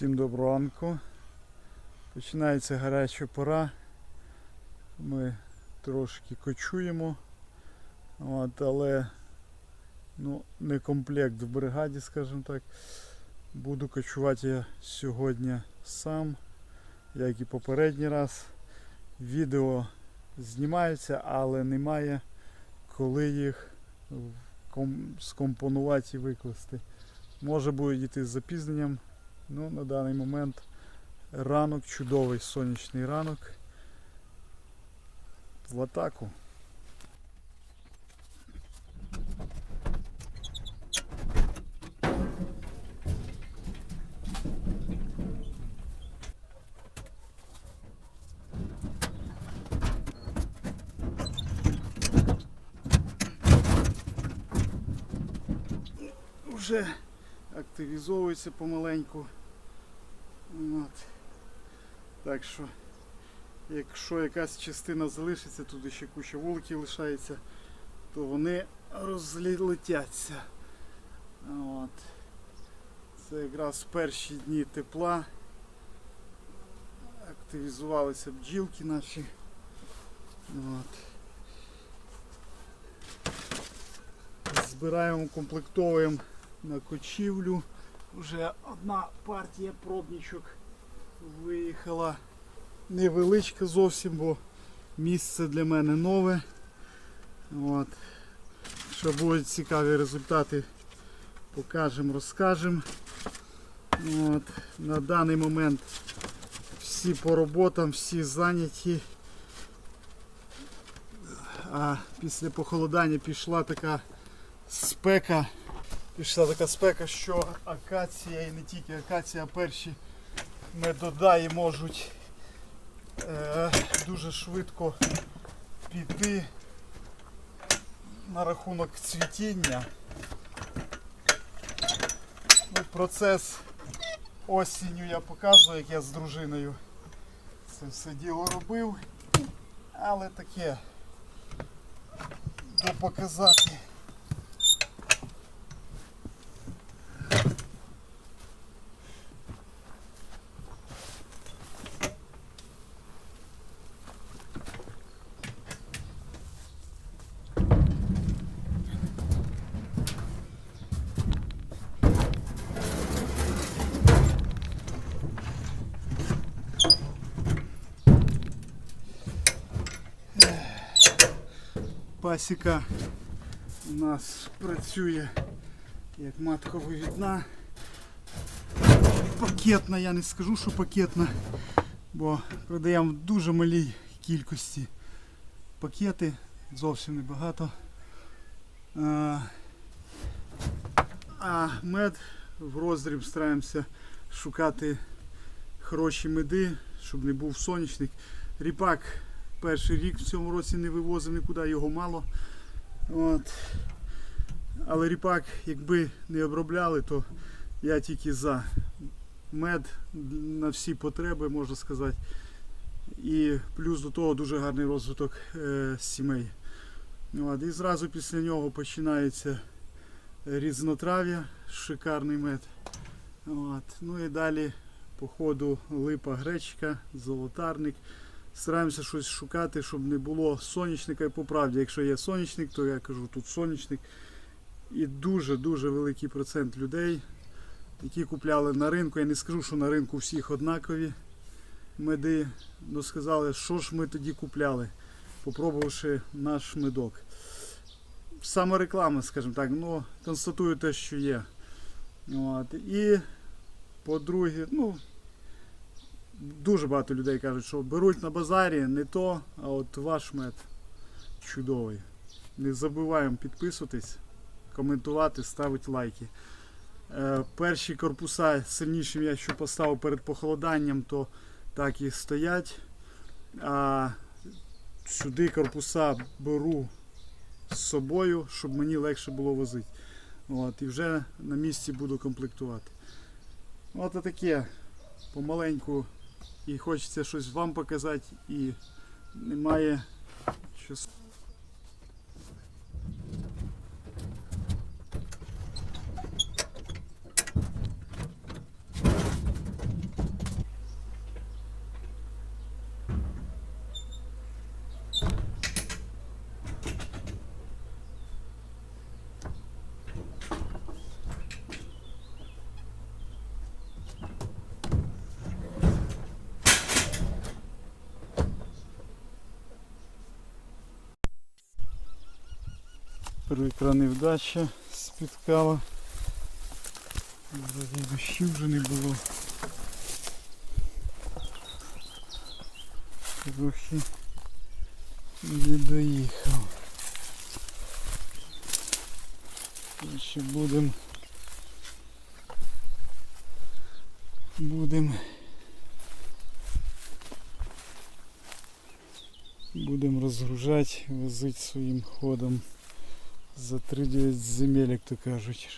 Всім доброго ранку. Починається гаряча пора. Ми трошки кочуємо. От, але ну, не комплект в бригаді, скажімо так. Буду кочувати я сьогодні сам, як і попередній раз. Відео знімаються, але немає коли їх скомпонувати і викласти. Може буде йти з запізненням. Ну, на даний момент ранок, чудовий сонячний ранок. В атаку. Вже активізовується помаленьку. От. Так що, якщо якась частина залишиться, тут ще куча вуликів лишається, то вони розлетяться. От. Це якраз перші дні тепла. Активізувалися бджілки наші. От. Збираємо, комплектовуємо на кочівлю. Вже одна партія пробничок виїхала. Невеличка зовсім, бо місце для мене нове. От. Що будуть цікаві результати, покажемо, розкажемо. От. На даний момент всі по роботам, всі зайняті. А після похолодання пішла така спека. Пішла така спека, що акація і не тільки акація, а перші медодаї можуть е, дуже швидко піти на рахунок цвітіння. Ну, процес осінню я показую, як я з дружиною це все діло робив. Але таке до показати. Пасіка у нас працює як матковивідна. Пакетна, я не скажу, що пакетна, бо продаємо в дуже малій кількості пакети, зовсім небагато. А мед в роздріб стараємося шукати хороші меди, щоб не був сонячник. Ріпак перший рік в цьому році не вивозив нікуди, його мало. От. Але ріпак, якби не обробляли, то я тільки за мед на всі потреби, можна сказати. І плюс до того дуже гарний розвиток е, сімей. От. І зразу після нього починається різнотрав'я, шикарний мед. От. Ну і далі по ходу липа гречка, золотарник. Стараємося щось шукати, щоб не було сонячника. І по правді, якщо є сонячник, то я кажу, тут сонячник. І дуже-дуже великий процент людей, які купляли на ринку. Я не скажу, що на ринку всіх однакові меди. Ну сказали, що ж ми тоді купляли, попробувавши наш медок. Саме реклама, скажімо так, ну, констатую те, що є. От. І по-друге, ну, дуже багато людей кажуть, що беруть на базарі не то, а от ваш мед чудовий. Не забуваємо підписуватись, коментувати, ставити лайки. Е, перші корпуса сильнішим я що поставив перед похолоданням, то так і стоять. А сюди корпуса беру з собою, щоб мені легше було возити. От, і вже на місці буду комплектувати. От таке помаленьку і хочеться щось вам показати, і немає часу. Прикра невдача спіткала. Вроді дощів вже не було. Трохи не доїхав. Ще будемо будемо будемо розгружати, возити своїм ходом за 3-9 земель, як то кажуть.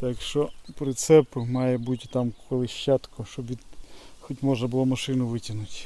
Так що прицеп має бути там колищатко, щоб від... хоч можна було машину витягнути.